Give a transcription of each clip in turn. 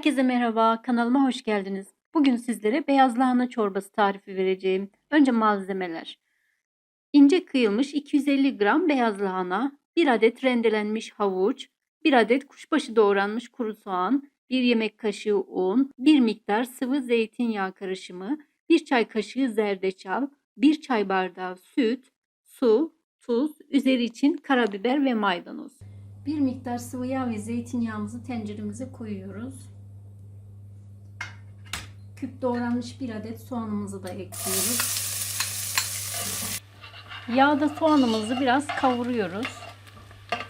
Herkese merhaba, kanalıma hoş geldiniz. Bugün sizlere beyaz lahana çorbası tarifi vereceğim. Önce malzemeler. İnce kıyılmış 250 gram beyaz lahana, 1 adet rendelenmiş havuç, 1 adet kuşbaşı doğranmış kuru soğan, 1 yemek kaşığı un, 1 miktar sıvı zeytinyağı karışımı, 1 çay kaşığı zerdeçal, 1 çay bardağı süt, su, tuz, üzeri için karabiber ve maydanoz. Bir miktar sıvı yağ ve zeytinyağımızı tenceremize koyuyoruz. Küp doğranmış bir adet soğanımızı da ekliyoruz. Yağda soğanımızı biraz kavuruyoruz.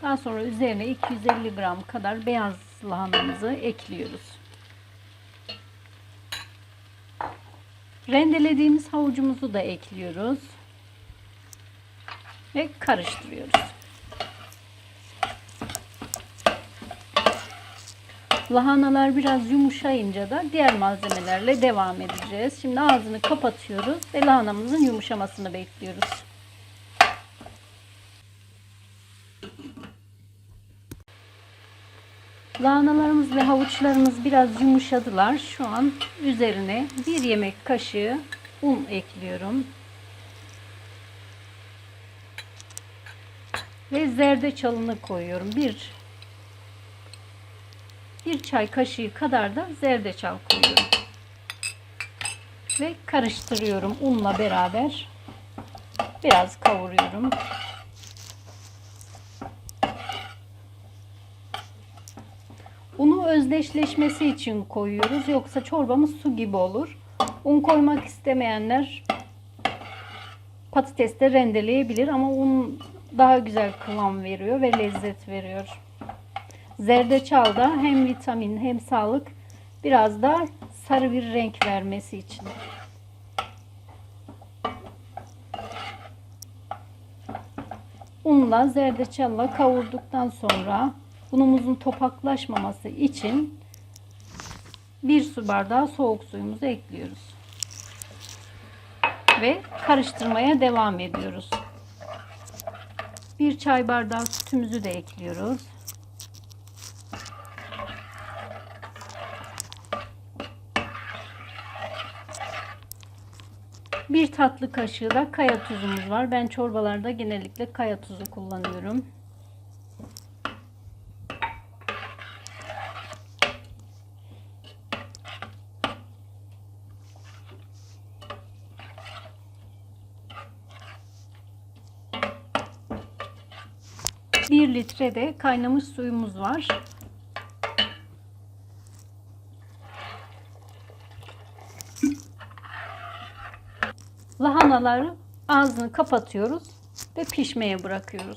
Daha sonra üzerine 250 gram kadar beyaz lahanamızı ekliyoruz. Rendelediğimiz havucumuzu da ekliyoruz. Ve karıştırıyoruz. Lahanalar biraz yumuşayınca da diğer malzemelerle devam edeceğiz. Şimdi ağzını kapatıyoruz ve lahanamızın yumuşamasını bekliyoruz. Lahanalarımız ve havuçlarımız biraz yumuşadılar. Şu an üzerine bir yemek kaşığı un ekliyorum. Ve zerdeçalını koyuyorum. Bir bir çay kaşığı kadar da zerdeçal koyuyorum. Ve karıştırıyorum unla beraber. Biraz kavuruyorum. Unu özdeşleşmesi için koyuyoruz. Yoksa çorbamız su gibi olur. Un koymak istemeyenler patateste rendeleyebilir ama un daha güzel kıvam veriyor ve lezzet veriyor. Zerdeçal da hem vitamin hem sağlık biraz da sarı bir renk vermesi için. Unla zerdeçalla kavurduktan sonra unumuzun topaklaşmaması için bir su bardağı soğuk suyumuzu ekliyoruz. Ve karıştırmaya devam ediyoruz. Bir çay bardağı sütümüzü de ekliyoruz. Bir tatlı kaşığı da kaya tuzumuz var. Ben çorbalarda genellikle kaya tuzu kullanıyorum. Bir litre de kaynamış suyumuz var. Lahanaları ağzını kapatıyoruz ve pişmeye bırakıyoruz.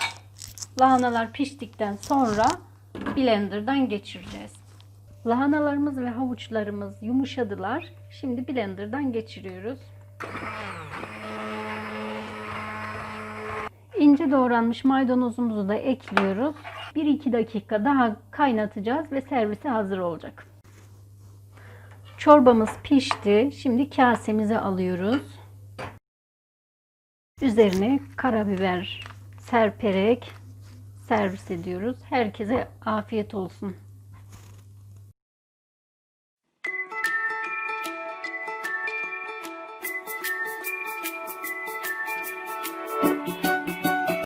Lahanalar piştikten sonra blenderdan geçireceğiz. Lahanalarımız ve havuçlarımız yumuşadılar. Şimdi blenderdan geçiriyoruz. İnce doğranmış maydanozumuzu da ekliyoruz. 1-2 dakika daha kaynatacağız ve servise hazır olacak. Çorbamız pişti. Şimdi kasemize alıyoruz. Üzerine karabiber serperek servis ediyoruz. Herkese afiyet olsun.